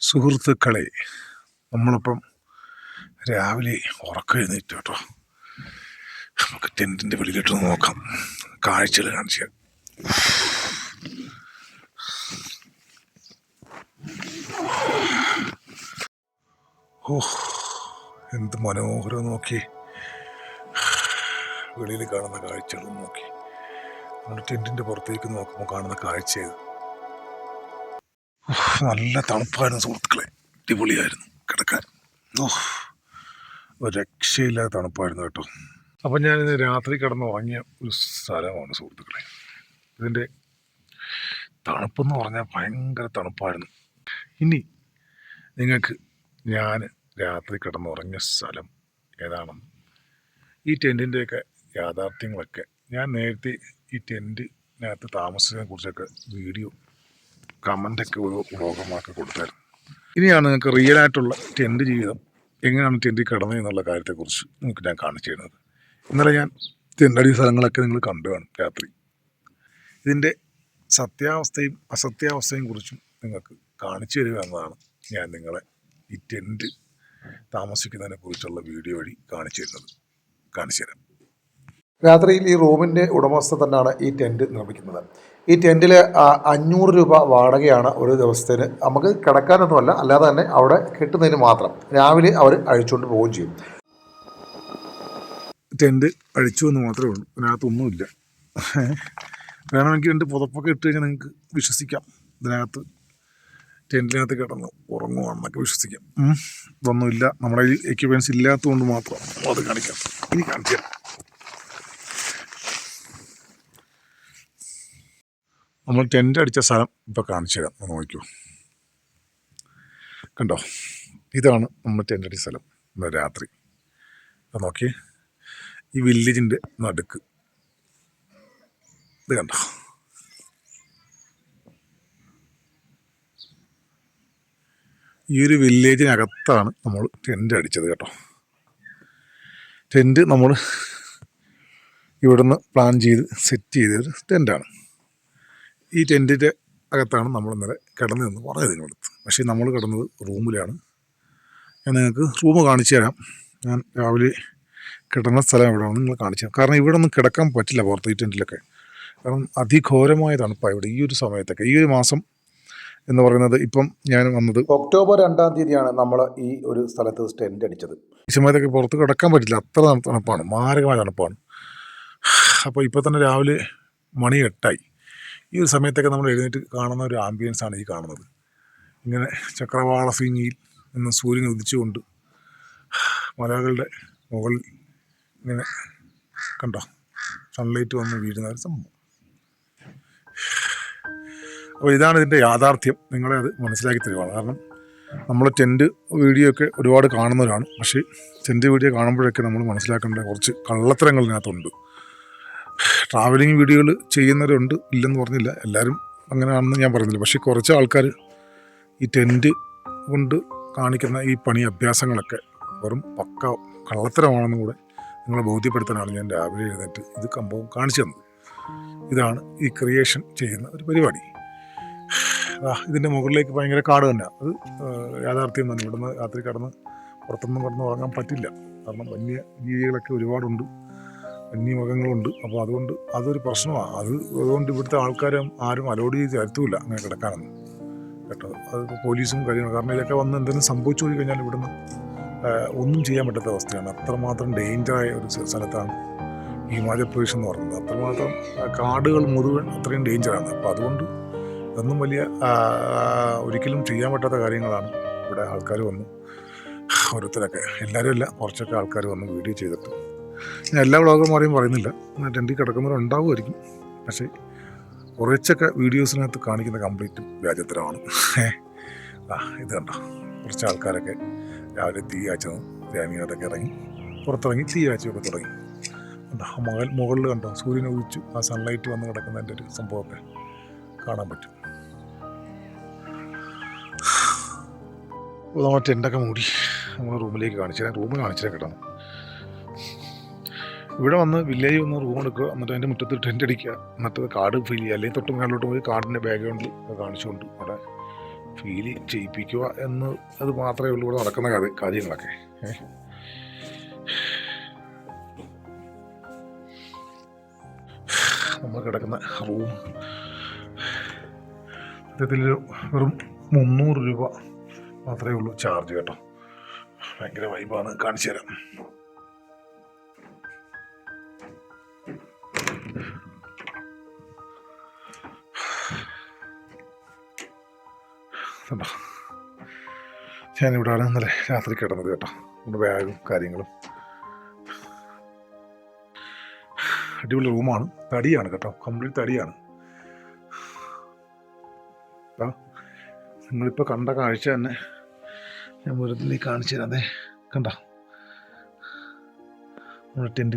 സുഹൃത്തുക്കളെ നമ്മളിപ്പം രാവിലെ ഉറക്കെഴുന്നേറ്റ് കേട്ടോ. നമുക്ക് ടെന്റിന്റെ വെളിയിലിട്ട് നോക്കാം. കാഴ്ചകൾ കാണിച്ച ഓ എന്ത് മനോഹരം നോക്കി. വെളിയിൽ കാണുന്ന കാഴ്ചകൾ നോക്കി. നമ്മുടെ ടെന്റിന്റെ പുറത്തേക്ക് നോക്കുമ്പോൾ കാണുന്ന ഉഫ്, നല്ല തണുപ്പായിരുന്നു സുഹൃത്തുക്കളെ. അടിപൊളിയായിരുന്നു കിടക്കാൻ. ഓഹ് ഒരു തണുപ്പായിരുന്നു കേട്ടോ. അപ്പം ഞാനിന്ന് രാത്രി കിടന്ന് ഉറങ്ങിയ ഒരു സ്ഥലമാണ് സുഹൃത്തുക്കളെ. ഇതിന്റെ തണുപ്പെന്ന് പറഞ്ഞാൽ ഭയങ്കര തണുപ്പായിരുന്നു. ഇനി നിങ്ങൾക്ക് ഞാൻ രാത്രി കിടന്നുറങ്ങിയ സ്ഥലം ഏതാണെന്ന് ഈ ടെന്റിന്റെയൊക്കെ യാഥാർത്ഥ്യങ്ങളൊക്കെ ഞാൻ നേരത്തെ ഈ ടെന്റിനകത്ത് താമസിച്ചതിനെ കുറിച്ചൊക്കെ വീഡിയോ കമന്റൊക്കെ ഒരു വ്ളോഗമാക്കി കൊടുത്തായിരുന്നു. ഇനിയാണ് നിങ്ങൾക്ക് റിയൽ ആയിട്ടുള്ള ടെന്റ് ജീവിതം എങ്ങനെയാണ് ടെന്റിൽ കിടന്നത് എന്നുള്ള കാര്യത്തെക്കുറിച്ച് നിങ്ങൾക്ക് ഞാൻ കാണിച്ചു തരുന്നത്. ഇന്നലെ ഞാൻ ടെന്റടി സ്ഥലങ്ങളൊക്കെ നിങ്ങൾ കണ്ടു കാണും രാത്രി. ഇതിന്റെ സത്യാവസ്ഥയും അസത്യാവസ്ഥയും കുറിച്ചും നിങ്ങൾക്ക് കാണിച്ചു തരിക എന്നതാണ് ഞാൻ നിങ്ങളെ ഈ ടെന്റ് താമസിക്കുന്നതിനെ കുറിച്ചുള്ള വീഡിയോ വഴി കാണിച്ചു തരുന്നത്. കാണിച്ചു തരാം. രാത്രിയിൽ ഈ റൂമിന്റെ ഉടമസ്ഥ തന്നെയാണ് ഈ ടെന്റ് നിർമ്മിക്കുന്നത്. ഈ ടെന്റിൽ അഞ്ഞൂറ് രൂപ വാടകയാണ് ഒരു ദിവസത്തിന്. നമുക്ക് കിടക്കാനൊന്നുമല്ല അല്ലാതെ തന്നെ അവിടെ കിട്ടുന്നതിന് മാത്രം. രാവിലെ അവർ അഴിച്ചുകൊണ്ട് പോവുകയും ചെയ്യും. ടെന്റ് അഴിച്ചു എന്ന് മാത്രമേ ഉള്ളൂ. ഇതിനകത്തൊന്നുമില്ല വേണമെങ്കിൽ രണ്ട് പുതപ്പൊക്കെ ഇട്ട് കഴിഞ്ഞാൽ നിങ്ങൾക്ക് വിശ്വസിക്കാം. ഇതിനകത്ത് ടെന്റിനകത്ത് കിടന്ന് ഉറങ്ങുവാണെന്നൊക്കെ വിശ്വസിക്കാം. ഇതൊന്നുമില്ല. നമ്മുടെ എക്യുപ്മെൻസ് ഇല്ലാത്തതുകൊണ്ട് മാത്രം അത് കാണിക്കാം. ഇനി കാണിച്ചു നമ്മൾ ടെന്റ് അടിച്ച സ്ഥലം ഇപ്പോൾ കാണിച്ചു തരാം. ഒന്ന് നോക്കൂ. കണ്ടോ? ഇതാണ് നമ്മൾ ടെന്റ് അടിച്ച സ്ഥലം ഇന്ന് രാത്രി. അപ്പം നോക്കി ഈ വില്ലേജിന്റെ നടുക്ക്. ഇത് കണ്ടോ? ഈ ഒരു വില്ലേജിനകത്താണ് നമ്മൾ ടെന്റ് അടിച്ചത് കേട്ടോ. ടെന്റ് നമ്മൾ ഇവിടുന്ന് പ്ലാൻ ചെയ്ത് സെറ്റ് ചെയ്തൊരു ടെന്റാണ് ഈ ടെന്റിന്റെ അകത്താണ് നമ്മൾ ഇന്നലെ കിടന്നതെന്ന് പറഞ്ഞത് നിങ്ങളടുത്ത് പക്ഷേ നമ്മൾ കിടന്നത് റൂമിലാണ്. ഞാൻ നിങ്ങൾക്ക് റൂം കാണിച്ചു തരാം. ഞാൻ രാവിലെ കിടന്ന സ്ഥലം എവിടെയാണ് നിങ്ങൾ കാണിച്ചു തരാം. കാരണം ഇവിടെ ഒന്നും കിടക്കാൻ പറ്റില്ല പുറത്ത് ഈ ടെന്റിലൊക്കെ. കാരണം അതിഘോരമായ തണുപ്പാണ് ഇവിടെ ഈ ഒരു സമയത്തൊക്കെ. ഈ ഒരു മാസം എന്ന് പറയുന്നത് ഇപ്പം ഞാൻ വന്നത് ഒക്ടോബർ രണ്ടാം തീയതിയാണ് നമ്മൾ ഈ ഒരു സ്ഥലത്ത് ടെന്റ് അടിച്ചത്. ഈ സമയത്തൊക്കെ പുറത്ത് കിടക്കാൻ പറ്റില്ല. അത്ര തണുപ്പാണ്. മാരകമായ തണുപ്പാണ്. അപ്പോൾ ഇപ്പോൾ തന്നെ രാവിലെ മണി എട്ടായി. ഈ ഒരു സമയത്തൊക്കെ നമ്മൾ എഴുന്നേറ്റ് കാണുന്ന ഒരു ആംബിയൻസ് ആണ് ഈ കാണുന്നത്. ഇങ്ങനെ ചക്രവാള ഫിങ്ങിയിൽ നിന്ന് സൂര്യൻ ഉദിച്ചുകൊണ്ട് മലകളുടെ മുകളിൽ ഇങ്ങനെ കണ്ടോ? സൺലൈറ്റ് വന്ന് വീഴുന്ന ഒരു സംഭവം. അപ്പോൾ ഇതാണ് ഇതിന്റെ യാഥാർത്ഥ്യം. നിങ്ങളെ അത് മനസ്സിലാക്കി തരുവാണ്. കാരണം നമ്മൾ ടെന്റ് വീഡിയോ ഒക്കെ ഒരുപാട് കാണുന്നവരാണ്. പക്ഷേ ടെന്റ് വീഡിയോ കാണുമ്പോഴൊക്കെ നമ്മൾ മനസ്സിലാക്കേണ്ട കുറച്ച് കള്ളത്തരങ്ങൾ ഇതിനകത്തുണ്ട്. ട്രാവലിംഗ് വീഡിയോകൾ ചെയ്യുന്നവരുണ്ട് ഇല്ലെന്ന് പറഞ്ഞില്ല. എല്ലാവരും അങ്ങനെയാണെന്ന് ഞാൻ പറഞ്ഞില്ല. പക്ഷേ കുറച്ച് ആൾക്കാർ ഈ ടെന്റ് കൊണ്ട് കാണിക്കുന്ന ഈ പണി അഭ്യാസങ്ങളൊക്കെ വെറും പക്ക കള്ളത്തരമാണെന്നും കൂടെ നിങ്ങളെ ബോധ്യപ്പെടുത്താനാണ് ഞാൻ രാവിലെ എഴുന്നേറ്റ് ഇത് കമ്പവും കാണിച്ചു തന്നത്. ഇതാണ് ഈ ക്രിയേഷൻ ചെയ്യുന്ന ഒരു പരിപാടി. ഇതിന്റെ മുകളിലേക്ക് ഭയങ്കര കാട് തന്നെ അത് യാഥാർത്ഥ്യം തന്നെ. ഇവിടുന്ന് രാത്രി കടന്ന് പുറത്തൊന്നും കടന്ന് ഉറങ്ങാൻ പറ്റില്ല. കാരണം വന്യ ജീവികളൊക്കെ ഒരുപാടുണ്ട്. വന്യമൃഗങ്ങളുണ്ട് അപ്പോൾ അതുകൊണ്ട് അതൊരു പ്രശ്നമാണ് അത് അതുകൊണ്ട് ഇവിടുത്തെ ആൾക്കാരും ആരും അലോഡ് ചെയ്ത് തരത്തുമില്ല അങ്ങനെ കിടക്കാനൊന്നും. കേട്ടോ? അത് പോലീസും കാര്യങ്ങളും. കാരണം ഇതൊക്കെ വന്ന് എന്തെങ്കിലും സംഭവിച്ചു പോയി കഴിഞ്ഞാൽ ഇവിടുന്ന് ഒന്നും ചെയ്യാൻ പറ്റാത്ത അവസ്ഥയാണ്. അത്രമാത്രം ഡേഞ്ചറായ ഒരു സ്ഥ- സ്ഥലത്താണ് ഹിമാചൽ പ്രദേശ് എന്ന് പറയുന്നത്. അത്രമാത്രം കാടുകൾ മുഴുവൻ അത്രയും ഡേഞ്ചറാണ് അപ്പോൾ അതുകൊണ്ട് ഇതൊന്നും വലിയ ഒരിക്കലും ചെയ്യാൻ പറ്റാത്ത കാര്യങ്ങളാണ് ഇവിടെ ആൾക്കാർ വന്നു ഓരോരുത്തരൊക്കെ. എല്ലാവരും അല്ല കുറച്ചൊക്കെ ആൾക്കാർ വന്ന് വീഡിയോ ചെയ്തിട്ട് ഞാൻ എല്ലാ വ്ളോഗർമാരെയും പറയുന്നില്ല. ടെന്റിൽ കിടക്കുന്നവരുണ്ടാവുമായിരിക്കും പക്ഷേ കുറച്ചൊക്കെ വീഡിയോസിനകത്ത് കാണിക്കുന്ന കംപ്ലീറ്റ് വ്യാജത്തരമാണ് ആ ഇത് കണ്ടോ? കുറച്ച് ആൾക്കാരൊക്കെ രാവിലെ തീ കാച്ചതും ഗ്രാമീണത്തൊക്കെ ഇറങ്ങി പുറത്തിറങ്ങി തീ കാച്ചൊക്കെ തുടങ്ങി. മകൾ മുകളിൽ കണ്ടോ? സൂര്യനെ ഉദിച്ചു ആ സൺലൈറ്റ് വന്ന് കിടക്കുന്നതിന്റെ ഒരു സംഭവമൊക്കെ കാണാൻ പറ്റും. നമ്മൾ ടെന്റൊക്കെ മൂടി. നമ്മൾ റൂമിലേക്ക് കാണിച്ചു റൂമിൽ റൂം കിട്ടണം ഇവിടെ വന്ന് വില്ലേജ് വന്ന് റൂം എടുക്കുക. എന്നിട്ട് അതിന്റെ മുറ്റത്ത് ടെന്റ് അടിക്കുക. എന്നിട്ട് കാർഡ് ഫീൽ ചെയ്യുക. അല്ലെങ്കിൽ തൊട്ട് മുകളിലോട്ട് പോയി കാർഡിന്റെ ബാക്ക്ഗ്രൗണ്ടിൽ കാണിച്ചുകൊണ്ട് അവിടെ ഫീൽ ചെയ്യിപ്പിക്കുക എന്ന് അത് മാത്രമേ ഉള്ളൂ ഇവിടെ നടക്കുന്ന കാര്യ- കാര്യങ്ങളൊക്കെ? നമ്മൾ കിടക്കുന്ന റൂം സത്യത്തിൽ വെറും മുന്നൂറ് രൂപ മാത്രമേ ഉള്ളൂ ചാർജ് കേട്ടോ. ഭയങ്കര വൈബാണ് കാണിച്ചു തരാം. കണ്ടോ? ഞാനിവിടെയാണ് ഇന്നലെ രാത്രി കിടന്നത് കേട്ടോ. നമ്മുടെ ബാഗും കാര്യങ്ങളും. അടിപൊളി റൂമാണ് തടിയാണ് കേട്ടോ. കംപ്ലീറ്റ് തടിയാണ്. ദാ, നിങ്ങളിപ്പോൾ കണ്ട കാഴ്ച തന്നെ ഞാൻ വെറുതെ കാണിച്ചു തരാം. അതെ കണ്ട? നമ്മുടെ ടെന്റ്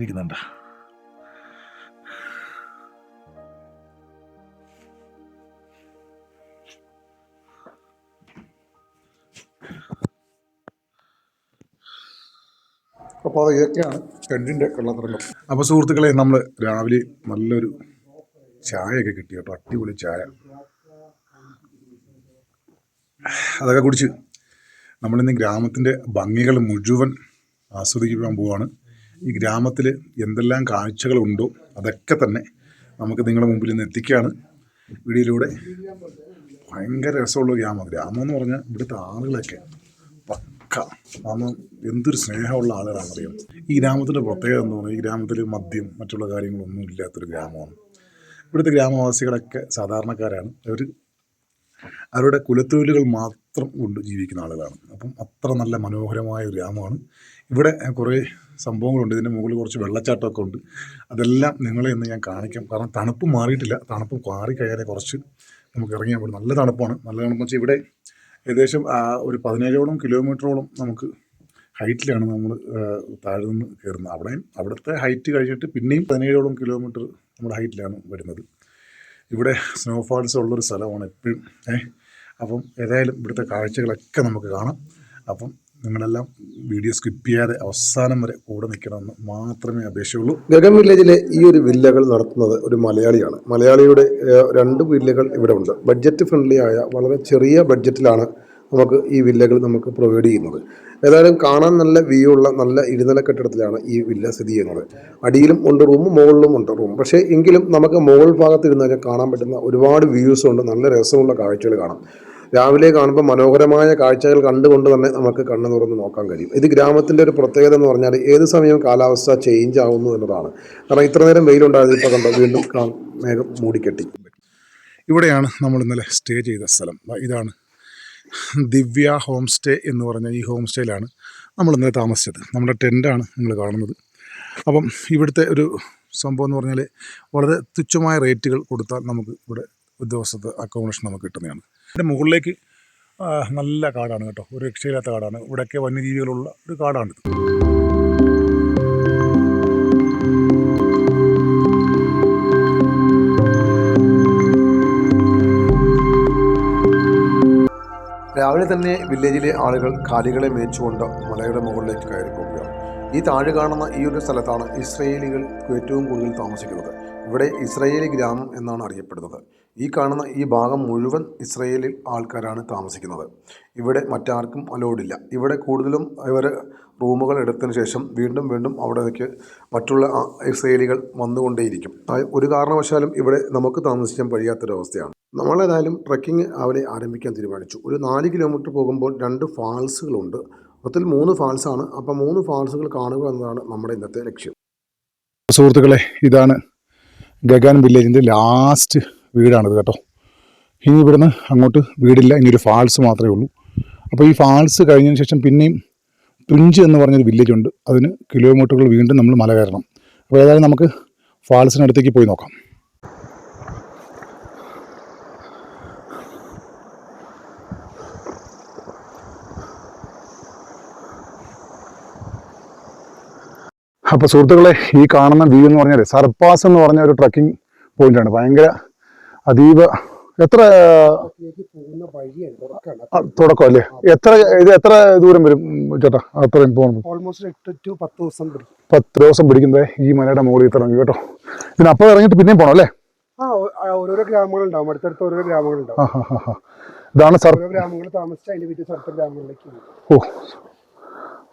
ഇരിക്കുന്നുണ്ട അത് ഇതൊക്കെയാണ് ടെന്റിന്റെ കള്ളത്തരങ്ങൾ. അപ്പോൾ സുഹൃത്തുക്കളെ നമ്മൾ രാവിലെ നല്ലൊരു ചായയൊക്കെ കിട്ടി കേട്ടോ. അടിപൊളി ചായ. അതൊക്കെ കുടിച്ച് നമ്മളിന്ന് ഗ്രാമത്തിന്റെ ഭംഗികൾ മുഴുവൻ ആസ്വദിക്കാൻ പോവാണ്. ഈ ഗ്രാമത്തിൽ എന്തെല്ലാം കാഴ്ചകളുണ്ടോ അതൊക്കെ തന്നെ നമുക്ക് നിങ്ങളുടെ മുമ്പിൽ നിന്ന് എത്തിക്കുകയാണ് വീഡിയോയിലൂടെ ഭയങ്കര രസമുള്ള ഗ്രാമം. ഗ്രാമം എന്ന് പറഞ്ഞാൽ ഇവിടുത്തെ ആളുകളൊക്കെ പക്ക കാരണം എന്തൊരു സ്നേഹമുള്ള ആളുകളാണെന്നറിയാം. ഈ ഗ്രാമത്തിന്റെ പ്രത്യേകത എന്ന് പറഞ്ഞാൽ ഈ ഗ്രാമത്തിൽ മദ്യം മറ്റുള്ള കാര്യങ്ങളൊന്നും ഇല്ലാത്തൊരു ഗ്രാമമാണ്. ഇവിടുത്തെ ഗ്രാമവാസികളൊക്കെ സാധാരണക്കാരാണ്. അവർ അവരുടെ കുലത്തൊഴിലുകൾ മാത്രം കൊണ്ട് ജീവിക്കുന്ന ആളുകളാണ്. അപ്പം അത്ര നല്ല മനോഹരമായ ഒരു ഗ്രാമമാണ്. ഇവിടെ കുറേ സംഭവങ്ങളുണ്ട്. ഇതിന്റെ മുകളിൽ കുറച്ച് വെള്ളച്ചാട്ടമൊക്കെ ഉണ്ട്. അതെല്ലാം നിങ്ങളെ ഇന്ന് ഞാൻ കാണിക്കാം. കാരണം തണുപ്പ് മാറിയിട്ടില്ല. തണുപ്പ് മാറിക്കഴിഞ്ഞാൽ കുറച്ച് നമുക്ക് ഇറങ്ങിയാൽ പറ്റും നല്ല തണുപ്പാണ്. നല്ല തണുപ്പെന്ന് വെച്ചാൽ ഇവിടെ ഏകദേശം ഒരു പതിനേഴോളം കിലോമീറ്ററോളം നമുക്ക് ഹൈറ്റിലാണ് നമ്മൾ താഴെ നിന്ന് കയറുന്നത്. അവിടെയും അവിടുത്തെ ഹൈറ്റ് കഴിഞ്ഞിട്ട് പിന്നെയും പതിനേഴോളം കിലോമീറ്റർ നമ്മുടെ ഹൈറ്റിലാണ് വരുന്നത്. ഇവിടെ സ്നോഫാൾസ് ഉള്ളൊരു സ്ഥലമാണ് എപ്പോഴും ഏഹ് അപ്പം ഏതായാലും ഇവിടുത്തെ കാഴ്ചകളൊക്കെ നമുക്ക് കാണാം. അപ്പം നിങ്ങളെല്ലാം വീഡിയോ സ്കിപ്പ് ചെയ്യാതെ അവസാനം വരെ കൂടെ നിൽക്കണമെന്ന് മാത്രമേ അപേക്ഷയുള്ളൂ ഗഗൻ വില്ലേജിലെ ഈ ഒരു വില്ലകൾ നടത്തുന്നത് ഒരു മലയാളിയാണ്. മലയാളിയുടെ രണ്ട് വില്ലകൾ ഇവിടെ ഉണ്ട്. ബഡ്ജറ്റ് ഫ്രണ്ട്ലി ആയ വളരെ ചെറിയ ബഡ്ജറ്റിലാണ് നമുക്ക് ഈ വില്ലകൾ നമുക്ക് പ്രൊവൈഡ് ചെയ്യുന്നത്. ഏതായാലും കാണാൻ നല്ല വ്യൂ ഉള്ള നല്ല ഇരുനില കെട്ടിടത്തിലാണ് ഈ വില്ല സ്ഥിതി ചെയ്യുന്നത്. അടിയിലും ഉണ്ട് റൂം മുകളിലും ഉണ്ട് റൂം പക്ഷേ എങ്കിലും നമുക്ക് മുകൾ ഭാഗത്ത് ഇരുന്ന് കഴിഞ്ഞാൽ കാണാൻ പറ്റുന്ന ഒരുപാട് വ്യൂസ് ഉണ്ട്. നല്ല രസമുള്ള കാഴ്ചകൾ കാണാം. രാവിലെ കാണുമ്പോൾ മനോഹരമായ കാഴ്ചകൾ കണ്ടുകൊണ്ട് തന്നെ നമുക്ക് കണ്ണു തുറന്ന് നോക്കാൻ കഴിയും. ഇത് ഗ്രാമത്തിന്റെ ഒരു പ്രത്യേകത എന്ന് പറഞ്ഞാൽ ഏത് സമയവും കാലാവസ്ഥ ചേഞ്ച് ആവുന്നു എന്നതാണ്. കാരണം ഇത്ര നേരം വെയിലുണ്ടായത് ഇപ്പോൾ കണ്ടോ വീണ്ടും മേഘം മൂടിക്കെട്ടി. ഇവിടെയാണ് നമ്മൾ ഇന്നലെ സ്റ്റേ ചെയ്ത സ്ഥലം. ഇതാണ് ദിവ്യ ഹോം സ്റ്റേ എന്ന് പറഞ്ഞ ഈ ഹോം സ്റ്റേയിലാണ് നമ്മൾ ഇന്നലെ താമസിച്ചത്. നമ്മുടെ ടെന്റാണ് നിങ്ങൾ കാണുന്നത്. അപ്പം ഇവിടുത്തെ ഒരു സംഭവം എന്ന് പറഞ്ഞാൽ വളരെ തുച്ഛമായ റേറ്റുകൾ കൊടുത്താൽ നമുക്ക് ഇവിടെ ഒരു ദിവസത്തെ അക്കോമഡേഷൻ നമുക്ക് കിട്ടുന്നതാണ്. ഇതിന്റെ മുകളിലേക്ക് നല്ല കാടാണ് കേട്ടോ. ഒരു രക്ഷയില്ലാത്ത കാടാണ്. ഇവിടെയൊക്കെ വന്യജീവികളുള്ള ഒരു കാടാണ് രാവിലെ തന്നെ വില്ലേജിലെ ആളുകൾ കാലികളെ മേച്ചുകൊണ്ട് മലയുടെ മുകളിലേക്ക് കയറി പോവുകയാണ്. ഈ താഴെ കാണുന്ന ഈ ഒരു സ്ഥലത്താണ് ഇസ്രയേലികൾ ഏറ്റവും കൂടുതൽ താമസിക്കുന്നത്. ഇവിടെ ഇസ്രയേലി ഗ്രാമം എന്നാണ് അറിയപ്പെടുന്നത്. ഈ കാണുന്ന ഈ ഭാഗം മുഴുവൻ ഇസ്രയേലിൽ ആൾക്കാരാണ് താമസിക്കുന്നത്. ഇവിടെ മറ്റാർക്കും അലോഡില്ല ഇവിടെ കൂടുതലും ഇവർ റൂമുകൾ എടുത്തതിന് ശേഷം വീണ്ടും വീണ്ടും അവിടേക്ക് മറ്റുള്ള ഇസ്രയേലികൾ വന്നുകൊണ്ടേയിരിക്കും. ഒരു കാരണവശാലും ഇവിടെ നമുക്ക് താമസിക്കാൻ കഴിയാത്തൊരവസ്ഥയാണ്. നമ്മളേതായാലും ട്രക്കിംഗ് അവിടെ ആരംഭിക്കാൻ തീരുമാനിച്ചു. ഒരു നാല് കിലോമീറ്റർ പോകുമ്പോൾ രണ്ട് ഫാൾസുകളുണ്ട്. മൊത്തത്തിൽ മൂന്ന് ഫാൾസാണ്. അപ്പം മൂന്ന് ഫാൾസുകൾ കാണുക എന്നതാണ് നമ്മുടെ ഇന്നത്തെ ലക്ഷ്യം. സുഹൃത്തുക്കളെ ഇതാണ് ഗഗാൻ വില്ലേജിന്റെ ലാസ്റ്റ് വീടാണിത് കേട്ടോ. ഇനി ഇവിടുന്ന് അങ്ങോട്ട് വീടില്ല ഇനി ഒരു ഫാൾസ് മാത്രമേ ഉള്ളൂ. അപ്പോൾ ഈ ഫാൾസ് കഴിഞ്ഞതിന് ശേഷം പിന്നെയും തുഞ്ച് എന്ന് പറഞ്ഞൊരു വില്ലേജ് ഉണ്ട്. അതിന് കിലോമീറ്ററുകൾ വീണ്ടും നമ്മൾ മല കയറണം. അപ്പോൾ ഏതായാലും നമുക്ക് ഫാൾസിനടുത്തേക്ക് പോയി നോക്കാം. അപ്പോൾ സുഹൃത്തുക്കളെ ഈ കാണുന്ന വ്യൂ എന്ന് പറഞ്ഞാൽ സർപ്പാസ് എന്ന് പറഞ്ഞ ഒരു ട്രക്കിംഗ് പോയിന്റാണ് ഭയങ്കര അതീവ എത്ര തുടക്കം അല്ലേ? എത്ര ഇത് എത്ര ദൂരം വരും ചേട്ടാ അത്രയും പോകണം ഓൾമോസ്റ്റ് എട്ട് ടു പത്ത് ദിവസം പിടിക്കും. പത്ത് ദിവസം പിടിക്കുന്നത് ഈ മലയുടെ മുകളിൽ ഇറങ്ങി കേട്ടോ. അപ്പൊ ഇറങ്ങിയിട്ട് പിന്നെയും പോണം അല്ലേ? ഓരോരോ ഗ്രാമങ്ങളുണ്ടാവും. അടുത്തടുത്ത് ഓരോരോ ഗ്രാമങ്ങളുണ്ടാവും. ഇതാണ് സർ ഗ്രാമങ്ങൾ താമസിച്ച് അതിന്റെ വീട്ടിൽ സ്ഥലത്തെ ഗ്രാമങ്ങളിലേക്ക് ഓ.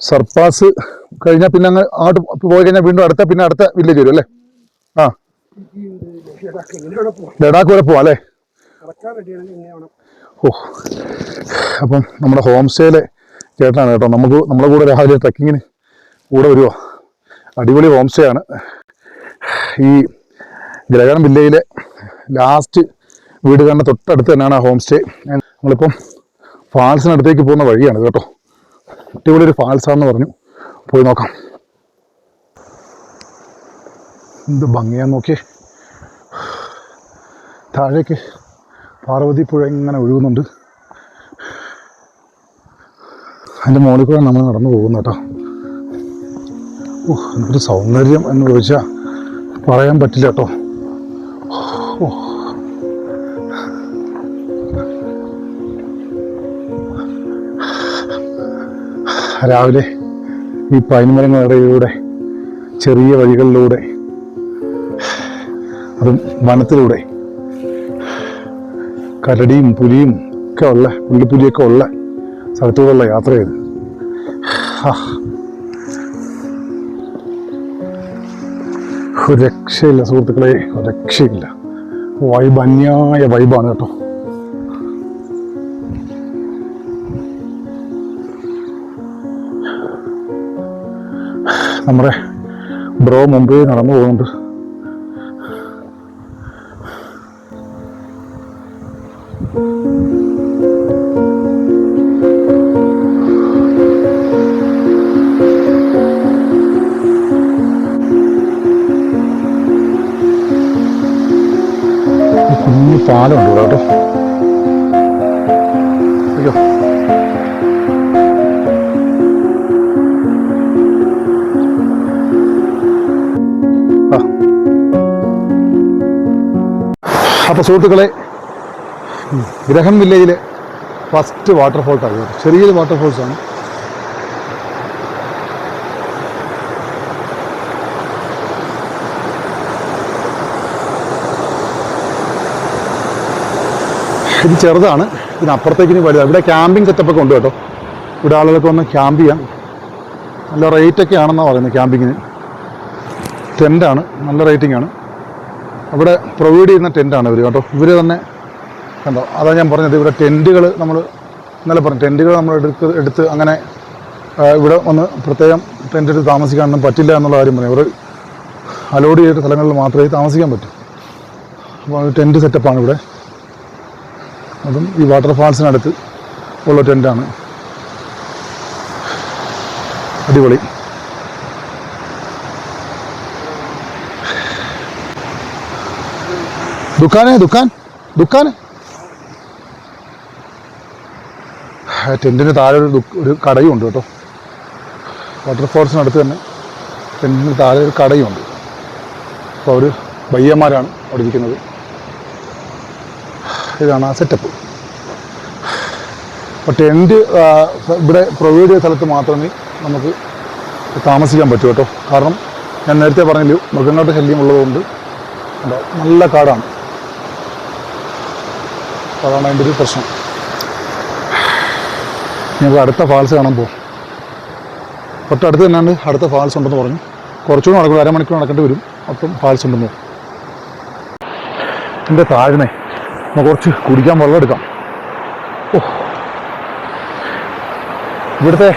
സർപ്പാസ് കഴിഞ്ഞാൽ പിന്നെ അങ്ങ് അങ്ങോട്ട് പോയി കഴിഞ്ഞാൽ വീണ്ടും അടുത്ത പിന്നെ അടുത്ത വില്ലേജ് വരും അല്ലേ? ആ. ലഡാക്ക് വരെ പോവാം അല്ലേ? ഓ. അപ്പം നമ്മുടെ ഹോം സ്റ്റേയിലെ ചേട്ടനാണ് കേട്ടോ. നമുക്ക് നമ്മുടെ കൂടെ രാവിലെ ട്രക്കിങ്ങിന് കൂടെ വരുമോ അടിപൊളി ഹോം സ്റ്റേ ആണ്. ഈ ഗ്രഹണം വില്ലയിലെ ലാസ്റ്റ് വീട് കാണുന്ന തൊട്ടടുത്ത് തന്നെയാണ് ആ ഹോം സ്റ്റേ. നമ്മളിപ്പം ഫാൾസിനടുത്തേക്ക് പോകുന്ന വഴിയാണ് കേട്ടോ. അടിപൊളി ഒരു ഫാൾസാന്ന് പറഞ്ഞു. പോയി നോക്കാം. എന്ത് ഭംഗിയാന്ന് നോക്കിയേ. താഴേക്ക് പാർവതി പുഴ ഇങ്ങനെ ഒഴുകുന്നുണ്ട്. അതിന്റെ മുകളിൽ കൂടെ നമ്മൾ നടന്നു പോകുന്നു കേട്ടോ. ഓ എന്തൊരു സൗന്ദര്യം എന്ന് ചോദിച്ചാൽ പറയാൻ പറ്റില്ല കേട്ടോ. രാവിലെ ഈ പൈൻമരങ്ങളുടെ ചെറിയ വഴികളിലൂടെ അതും വനത്തിലൂടെ കരടിയും പുലിയും ഒക്കെ ഉള്ള പുള്ളിപ്പുലിയൊക്കെ ഉള്ള സ്ഥലത്തൂടെയുള്ള യാത്ര ചെയ്ത് രക്ഷയില്ല സുഹൃത്തുക്കളെ രക്ഷയില്ല. വൈബ് അന്യായ വൈബാണ് കേട്ടോ. നമ്മുടെ ബ്രോ മുമ്പേ നടന്നു പോകുന്നുണ്ട്. കുഞ്ഞു പാലമുണ്ട് കേട്ടോ. അയ്യോ. അപ്പോൾ സുഹൃത്തുക്കളെ ഗ്രഹം വില്ലേജിലെ ഫസ്റ്റ് വാട്ടർഫോൾ ആണ് ചെറിയൊരു വാട്ടർഫോൾസ് ആണ്. ഇത് ചെറുതാണ്. ഇതിനപ്പുറത്തേക്ക് ഇനി വലുതാണ്. ഇവിടെ ക്യാമ്പിംഗ് സെറ്റപ്പ് ഒക്കെ ഉണ്ട് കേട്ടോ. ഇവിടെ ആളുകൾക്ക് വന്ന് ക്യാമ്പ് ചെയ്യാം. നല്ല റേറ്റ് ഒക്കെ ആണെന്നാണ് പറയുന്നത് ക്യാമ്പിങ്ങിന് ടെന്റാണ് നല്ല റേറ്റിംഗ് ആണ്. അവിടെ പ്രൊവൈഡ് ചെയ്യുന്ന ടെന്റാണ് ഇവർ കേട്ടോ. ഇവർ തന്നെ കണ്ടോ? അതാ ഞാൻ പറഞ്ഞത് ഇവിടെ ടെന്റുകൾ നമ്മൾ ഇന്നലെ പറഞ്ഞു. ടെന്റുകൾ നമ്മൾ എടുത്ത് എടുത്ത് അങ്ങനെ ഇവിടെ ഒന്ന് പ്രത്യേകം ടെന്റ് എടുത്ത് താമസിക്കാനൊന്നും പറ്റില്ല എന്നുള്ള കാര്യം പറഞ്ഞു. ഇവർ അലോഡ് ചെയ്ത സ്ഥലങ്ങളിൽ മാത്രമേ താമസിക്കാൻ പറ്റൂ. അപ്പോൾ ടെന്റ് സെറ്റപ്പാണ് ഇവിടെ. അതും ഈ വാട്ടർഫാൾസിനടുത്ത് ഉള്ള ടെന്റാണ് അടിപൊളി. ദുഃഖാനേ ദുഃഖാൻ ദുക്കാൻ ടെന്റിന് താഴെ ഒരു ഒരു കടയും ഉണ്ട് കേട്ടോ വാട്ടർ ഫോൾസിനടുത്ത് തന്നെ ടെന്റിന് താഴെ ഒരു കടയും ഉണ്ട് അപ്പോൾ അവർ വയ്യന്മാരാണ് അവിടെ ഇരിക്കുന്നത്. ഇതാണ് ആ സെറ്റപ്പ് അപ്പോൾ ടെന്റ് ഇവിടെ പ്രൊവൈഡ് ചെയ്ത സ്ഥലത്ത് മാത്രമേ നമുക്ക് താമസിക്കാൻ പറ്റൂ കേട്ടോ. കാരണം ഞാൻ നേരത്തെ പറഞ്ഞില്ല മൃഗങ്ങളുടെ ശല്യം ഉള്ളതുകൊണ്ട് നല്ല കാടാണ്. അതാണ് അതിന്റെ ഒരു പ്രശ്നം. ഞങ്ങൾക്ക് അടുത്ത ഫാൾസ് കാണാൻ പോകും. തൊട്ടടുത്ത് തന്നെയാണ് അടുത്ത ഫാൾസ് ഉണ്ടെന്ന് പറഞ്ഞു. കുറച്ചുകൂടി നടക്കും അരമണിക്കൂർ നടക്കേണ്ടി വരും. അപ്പം ഫാൾസ് ഉണ്ടെന്ന് എന്റെ താഴ്ന്നേ നമുക്ക് കുറച്ച് കുടിക്കാൻ വെള്ളം എടുക്കാം. ഓ. ഇവിടുത്തെ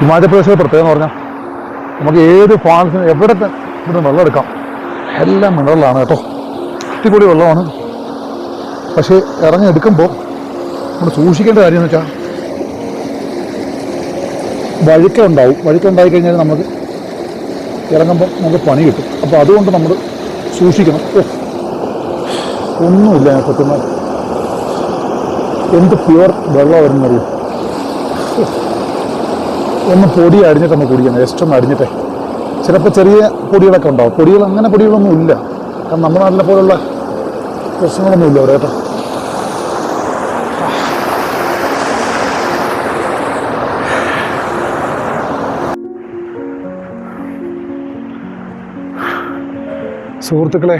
ഹിമാചൽ പ്രദേശിലെ എന്ന് പറഞ്ഞാൽ നമുക്ക് ഏത് ഫാൾസിന് എവിടെ ഇവിടെ വെള്ളം എടുക്കാം. എല്ലാം മിനറലാണ് കേട്ടോ. അടിപൊളി വെള്ളമാണ്. പക്ഷേ ഇറങ്ങി എടുക്കുമ്പോൾ നമ്മൾ സൂക്ഷിക്കേണ്ട കാര്യം എന്ന് വെച്ചാൽ വഴുക്ക ഉണ്ടാവും വഴുക്ക ഉണ്ടായി കഴിഞ്ഞാൽ നമുക്ക് ഇറങ്ങുമ്പോൾ നമുക്ക് പണി കിട്ടും. അപ്പോൾ അതുകൊണ്ട് നമ്മൾ സൂക്ഷിക്കണം. ഒന്നുമില്ല സത്യം പറഞ്ഞാൽ. എന്ത് പ്യുവർ വെള്ളം വരുന്നറിയും ഒന്ന് പൊടി അടിഞ്ഞിട്ട് നമ്മൾ കുടിക്കണം. ജസ്റ്റ് ഒന്ന് അടിഞ്ഞിട്ടേ ചിലപ്പോൾ ചെറിയ പൊടികളൊക്കെ ഉണ്ടാവും. പൊടികൾ അങ്ങനെ പൊടികളൊന്നും ഇല്ല. കാരണം നമ്മുടെ നാട്ടിലെ പോലുള്ള പ്രശ്നങ്ങളൊന്നും ഇല്ല അവിടെ കേട്ടോ. സുഹൃത്തുക്കളെ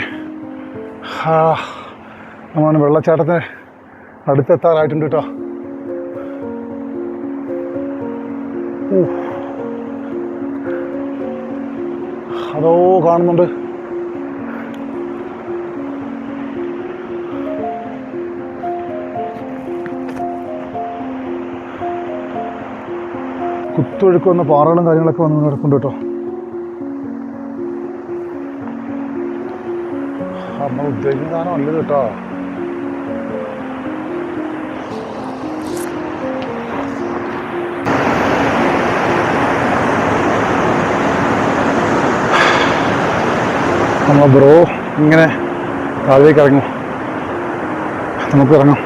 നമ്മൾ വെള്ളച്ചാട്ടത്തിന് അടുത്തെത്താറായിട്ടുണ്ട് കേട്ടോ. അതോ കാണുന്നുണ്ട്. കുത്തൊഴുക്ക് വന്ന പാറകളും കാര്യങ്ങളൊക്കെ വന്ന് നടക്കുന്നുണ്ട് കേട്ടോ. നമ്മൾ ഉദ്ദേശിക്കുന്ന സാധനം അല്ലത് കേട്ടോ നമ്മൾ ബ്രോ ഇങ്ങനെ താഴേക്ക് ഇറങ്ങും. നമുക്ക് ഇറങ്ങാം.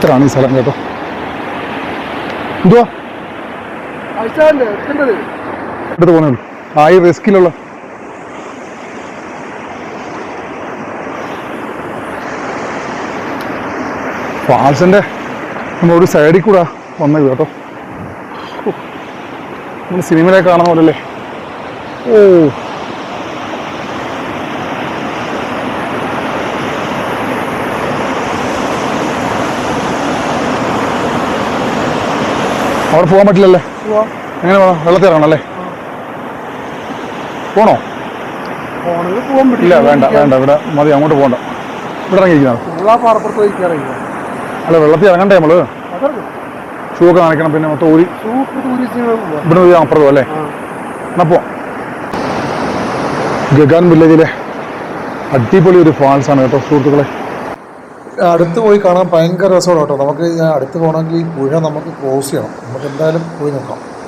ഡേഞ്ചറാണ് ഈ സ്ഥലം കേട്ടോ. എന്തുവാ? എടുത്ത് പോകുന്നുള്ളൂ ആ ഈ റിസ്കിലുള്ള. ഫാൾസിന്റെ നമ്മൾ ഒരു സൈഡിൽ കൂടെ വന്നത് കേട്ടോ. നമ്മൾ സിനിമയിലൊക്കെ കാണുന്ന പോലെ ഓ. അവിടെ പോകാൻ പറ്റില്ലല്ലേ? എങ്ങനെ പോകണം വെള്ളത്തിൽ ഇറങ്ങണം അല്ലേ പോണോ ഇല്ല വേണ്ട വേണ്ട ഇവിടെ മതി അങ്ങോട്ട് പോകണ്ട. ഇവിടെ പോയിക്കാറില്ല അല്ല വെള്ളത്തിൽ ഇറങ്ങണ്ടേ നമ്മൾ? ഷൂക്കെ നനയ്ക്കണം പിന്നെ മൊത്തം ഊരി. ഇവിടെ നിന്ന് അപ്പുറത്തും അല്ലേ? എന്നാ പോ ഗഗാൻ വില്ലേജിലെ അടിപൊളി ഒരു ഫാൾസ് ആണ് കേട്ടോ സുഹൃത്തുക്കളെ. അടുത്ത് പോയി കാണാൻ ഭയങ്കര രസമാണ് കേട്ടോ. നമുക്ക് അടുത്ത് പോകണമെങ്കിൽ ഈ പുഴ നമുക്ക് ക്രോസ് ചെയ്യണം. നമുക്ക് എന്തായാലും പോയി നോക്കാം.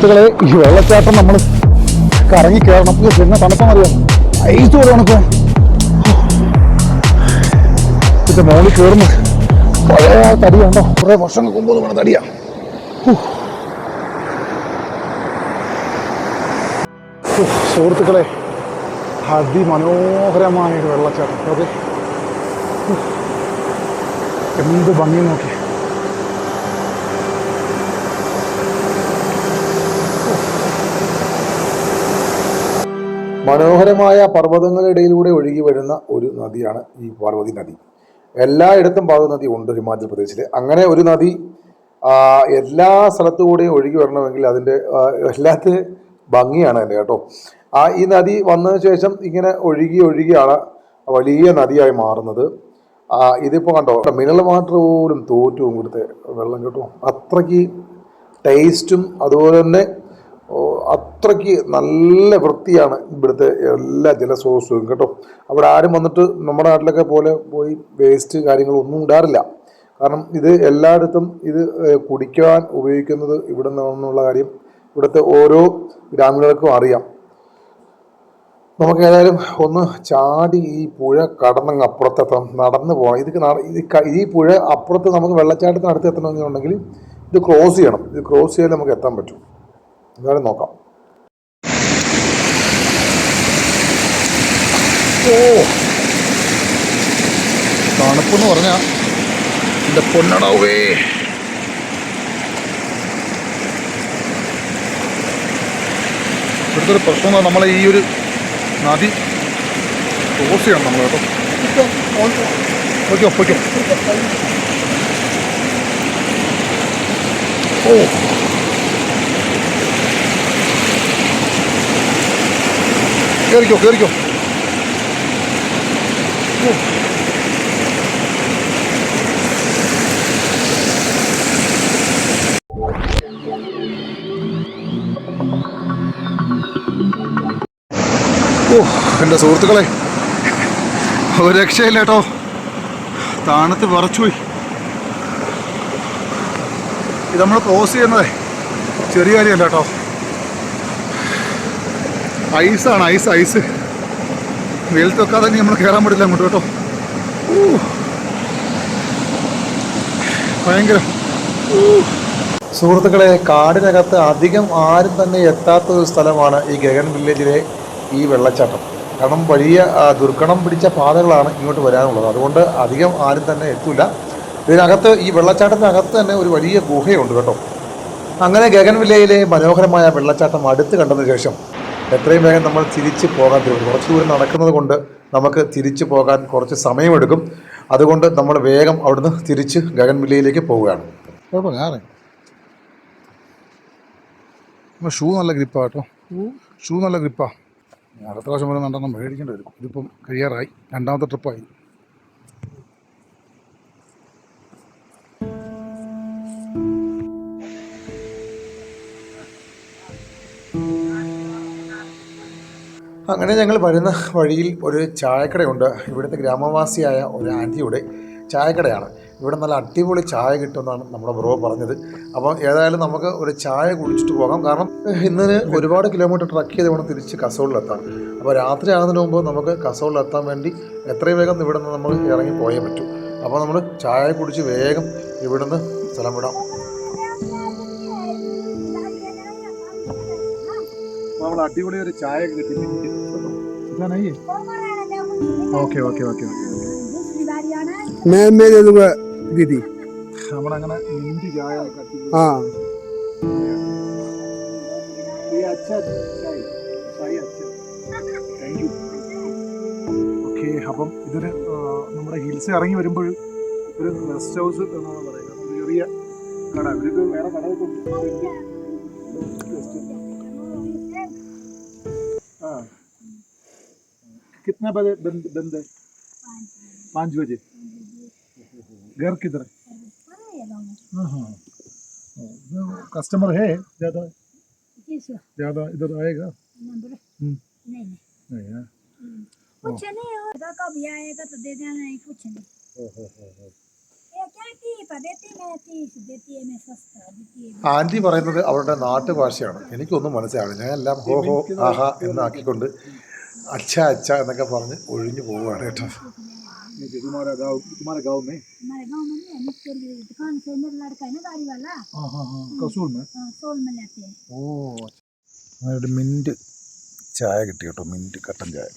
സുഹൃത്തുക്കളെ ഈ വെള്ളച്ചാട്ടം നമ്മൾ കറങ്ങി കയറണം ഇത് തണുപ്പം അറിയാം ഐസ് പോലെ തണുപ്പ് ഇത് മുകളിൽ കയറുന്നു പഴയ തടി കണ്ടോ കുറേ വർഷങ്ങൾക്ക് മുമ്പ് വേണം തടിയാ. സുഹൃത്തുക്കളെ അതിമനോഹരമായ ഒരു വെള്ളച്ചാട്ടം. ഓക്കെ. എന്ത് ഭംഗി നോക്കി. മനോഹരമായ പർവതങ്ങളിടയിലൂടെ ഒഴുകി വരുന്ന ഒരു നദിയാണ് ഈ പാർവതി നദി. എല്ലായിടത്തും പാർവതി നദി ഉണ്ട് ഹിമാചൽ പ്രദേശിൽ അങ്ങനെ ഒരു നദി എല്ലാ സ്ഥലത്തുകൂടെയും ഒഴുകി വരണമെങ്കിൽ അതിന്റെ എല്ലാത്തിന് ഭംഗിയാണ് അതിന്റെ കേട്ടോ. ആ ഈ നദി വന്നതിന് ശേഷം ഇങ്ങനെ ഒഴുകി ഒഴുകിയാണ് വലിയ നദിയായി മാറുന്നത്. ഇതിപ്പോൾ കണ്ടോ മിനറൽ വാട്ടർ പോലും തോറ്റും ഇവിടുത്തെ വെള്ളം കേട്ടോ. അത്രയ്ക്ക് ടേസ്റ്റും അതുപോലെ തന്നെ അത്രയ്ക്ക് നല്ല വൃത്തിയാണ് ഇവിടുത്തെ എല്ലാ ജലസ്രോതസ്സും കേട്ടോ. അവിടെ ആരും വന്നിട്ട് നമ്മുടെ നാട്ടിലൊക്കെ പോലെ പോയി വേസ്റ്റ് കാര്യങ്ങളൊന്നും ഇടാറില്ല. കാരണം ഇത് എല്ലായിടത്തും ഇത് കുടിക്കാൻ ഉപയോഗിക്കുന്നത് ഇവിടെ നിന്നുള്ള കാര്യം ഇവിടുത്തെ ഓരോ ഗ്രാമീണർക്കും അറിയാം. നമുക്ക് ഏതായാലും ഒന്ന് ചാടി ഈ പുഴ കടന്നങ്ങ് അപ്പുറത്തെത്തണം നടന്നു പോകണം. ഇത് ഈ പുഴ അപ്പുറത്ത് നമുക്ക് വെള്ളച്ചാട്ടത്തിന് അടുത്ത് എത്തണമെന്നുണ്ടെങ്കിൽ ഇത് ക്രോസ് ചെയ്യണം. ഇത് ക്രോസ് ചെയ്താൽ നമുക്ക് എത്താൻ പറ്റും. എന്തായാലും നോക്കാം. ഓ. തണുപ്പെന്ന് പറഞ്ഞാൽ എന്റെ പൊന്നടാവേ. ഇവിടുത്തെ ഒരു പ്രശ്നം നമ്മളെ ഈ ഒരു നദി ക്രോസ് ചെയ്യണം നമ്മൾ കേട്ടോ. ഓക്കെ ഓക്കെ ഓ. കയറിക്കോ കയറിക്കോ ഓ. എന്റെ സുഹൃത്തുക്കളെ ഒരു രക്ഷയില്ല കേട്ടോ താണത്ത് വിറച്ചുപോയി ഇത് നമ്മൾ ക്രോസ് ചെയ്യുന്നതേ ചെറിയ കാര്യമല്ല കേട്ടോ. ഐസാണ് ഐസ് ഐസ്. വെയിലത്ത് വെക്കാതെ നമ്മൾ കയറാൻ പറ്റില്ല അങ്ങോട്ട് കേട്ടോ. ഭയങ്കര. സുഹൃത്തുക്കളെ കാടിനകത്ത് അധികം ആരും തന്നെ എത്താത്ത ഒരു സ്ഥലമാണ് ഈ ഗഗൻ വില്ലേജിലെ ഈ വെള്ളച്ചാട്ടം. കാരണം വലിയ ദുർഘടം പിടിച്ച പാതകളാണ് ഇങ്ങോട്ട് വരാനുള്ളത്. അതുകൊണ്ട് അധികം ആരും തന്നെ എത്തില്ല ഇതിനകത്ത് ഈ വെള്ളച്ചാട്ടത്തിനകത്ത് തന്നെ ഒരു വലിയ ഗുഹയുണ്ട് കേട്ടോ. അങ്ങനെ ഗഗൻ വില്ലയിലെ മനോഹരമായ വെള്ളച്ചാട്ടം അടുത്ത് കണ്ടതിന് ശേഷം എത്രയും വേഗം നമ്മൾ തിരിച്ച് പോകാൻ തരും കുറച്ച് ദൂരം നടക്കുന്നത് കൊണ്ട് നമുക്ക് തിരിച്ചു പോകാൻ കുറച്ച് സമയമെടുക്കും. അതുകൊണ്ട് നമ്മൾ വേഗം അവിടുന്ന് തിരിച്ച് ഗഗൻവില്ലയിലേക്ക് പോവുകയാണ്. കുഴപ്പമില്ല ഷൂ നല്ല ഗ്രിപ്പാ കേട്ടോ. ഷൂ നല്ല ഗ്രിപ്പാ. അടുത്ത പ്രാവശ്യം വരെ രണ്ടെണ്ണം മേടിക്കേണ്ടി വരും. ഇതിപ്പം കഴിയാറായി. രണ്ടാമത്തെ ട്രിപ്പായി. അങ്ങനെ ഞങ്ങൾ വരുന്ന വഴിയിൽ ഒരു ചായക്കടയുണ്ട്. ഇവിടുത്തെ ഗ്രാമവാസിയായ ഒരു ആന്റിയുടെ ചായക്കടയാണ്. ഇവിടെ നല്ല അടിപൊളി ചായ കിട്ടുമെന്നാണ് നമ്മുടെ ബ്രോ പറഞ്ഞത്. അപ്പോൾ ഏതായാലും നമുക്ക് ഒരു ചായ കുടിച്ചിട്ട് പോകാം. കാരണം ഇന്നിന് ഒരുപാട് കിലോമീറ്റർ ട്രക്ക് ചെയ്ത് വേണം തിരിച്ച് കസോളിലെത്താം. അപ്പോൾ രാത്രി ആകുന്നതിന് മുമ്പ് നമുക്ക് കസോളിലെത്താൻ വേണ്ടി എത്രയും വേഗം ഇവിടെ നിന്ന് നമ്മൾ ഇറങ്ങി പോയേ പറ്റൂ. അപ്പോൾ നമ്മൾ ചായ കുടിച്ച് വേഗം ഇവിടുന്ന് സ്ഥലം വിടാം. നമ്മൾ അടിപൊളി ഒരു ചായ കിട്ടി ഓക്കെ ഓക്കെ ഓക്കെ ഓക്കെ मैं मैं दे दूंगा दीदी നമ്മളങ്ങനെ മിൻറ്റ് ചായ കട്ടി हाँ ये अच्छा चाय चाय अच्छा താങ്ക് യു ഓക്കെ അപ്പം ഇതൊരു ആ, നമ്മുടെ ഹിൽസ് ഇറങ്ങി വരുമ്പോൾ ഒരു റെസ്റ്റ് ഹൗസ് എന്നാണ് പറയുന്നത് ഒരു ചെറിയ കട ഇവർക്ക് വേറെ കട कितना बजे बंद बंद है पाँच बजे घर किधर हाँ हाँ कस्टमर है ज़्यादा ज़्यादा इधर आएगा हम्म, नहीं है कुछ नहीं होगा कभी आएगा तो दे देना नहीं कुछ नहीं ये क्या टीप है? देती मैं तीस देती है मैं सस्ता देती है ആൻറ്റി പറയുന്നത് അവരുടെ നാട്ടുഭാഷയാണ് എനിക്കൊന്നും മനസ്സിലാവില്ല ഞാൻ എല്ലാം ഹോ ഹോ ആഹാ എന്നാക്കിക്കൊണ്ട് അച്ഛ അച്ഛ എന്നൊക്കെ പറഞ്ഞ് ഒഴിഞ്ഞു പോവുകയാണ് കേട്ടോ. ഒരു മിന്റ് ചായ കിട്ടി കേട്ടോ മിന്റ് കട്ടൻ ചായ.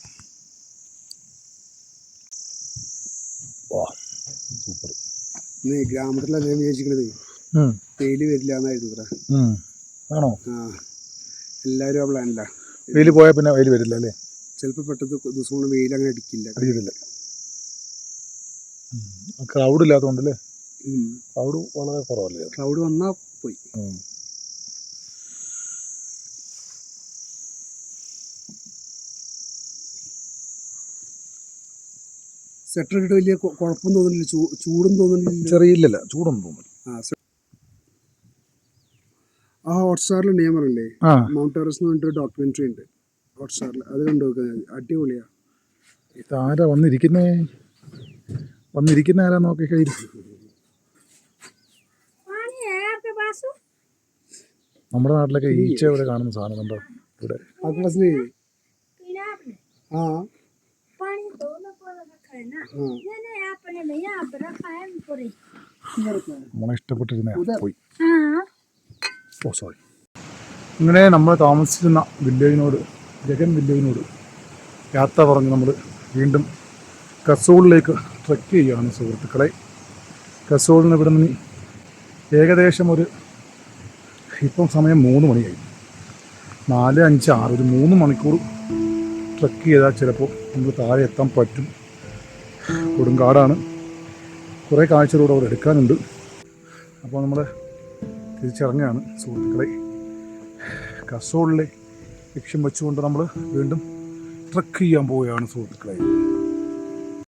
വാ സൂപ്പർ. ഗ്രാമത്തിലെ ഞാൻ വിചാരിക്കുന്നത് തേയില വരില്ല എന്നായിരുന്നു ആണോ? എല്ലാവരും ആ പ്ലാനില്ല വെയിൽ പോയാൽ പിന്നെ വെയിൽ വരില്ല അല്ലേ? ചിലപ്പോൾ പെട്ടെന്ന് ദിവസം കൊണ്ട് വെയിൽ അങ്ങനെ അടിക്കില്ല. അറിയത്തില്ല ക്രൗഡ് ഇല്ലാത്തതുകൊണ്ടല്ലേ ക്രൗഡ് വളരെ കുറവല്ലേ? ക്ലൗഡ് വന്നാൽ പോയി. സെറ്റർ ഇട്ട് വലിയ കുഴപ്പം തോന്നുന്നില്ല. ചൂടും തോന്നുന്നില്ല ചെറിയില്ലല്ല ചൂടൊന്നും തോന്നുന്നില്ല ആ ഹോട്ട്സ്റ്റാറിൽ ആ ഹോട്ട്സ്റ്റാറിലുണ്ട് ഞാൻ പറഞ്ഞില്ലേ? മൗണ്ട് ടെറസ് എന്ന് പറഞ്ഞിട്ട് ഡോക്യുമെന്ററി ഉണ്ട്. ഹോട്ട്സ്റ്റാറിൽ അത് കണ്ടു നോക്കാം. അടിപൊളിയാണ് ആരാ വന്നിരിക്കുന്നേ? വന്നിരിക്കുന്ന ആരാ നോക്കി കഴിഞ്ഞു നമ്മുടെ നാട്ടിലൊക്കെ ഈച്ച ഇവിടെ കാണുന്ന സാധനം നമ്മുടെ ഇവിടെ. ആ. നമ്മളെ പോയി. ഓ ഇങ്ങനെ നമ്മൾ താമസിക്കുന്ന വില്ലേജിനോട് ജഗൻ വില്ലുവിനോട് യാത്ര പറഞ്ഞ് നമ്മൾ വീണ്ടും കസോളിലേക്ക് ട്രക്ക് ചെയ്യുകയാണ് സുഹൃത്തുക്കളെ. കസോളിന് ഇവിടെ നിന്ന് ഏകദേശം ഒരു ഇപ്പം സമയം മൂന്ന് മണിയായി. നാല് അഞ്ച് ആറ് ഒരു മൂന്ന് മണിക്കൂർ ട്രക്ക് ചെയ്താൽ ചിലപ്പോൾ നമുക്ക് താഴെ എത്താൻ പറ്റും. കൊടുങ്കാടാണ്. കുറേ കാഴ്ചകളോട് അവിടെ എടുക്കാനുണ്ട്. അപ്പോൾ നമ്മൾ തിരിച്ചിറങ്ങുകയാണ് സുഹൃത്തുക്കളെ. കസോളിലെ ലക്ഷ്യം വെച്ചുകൊണ്ട് നമ്മൾ വീണ്ടും ട്രക്ക് ചെയ്യാൻ പോവുകയാണ് സുഹൃത്തുക്കളെ.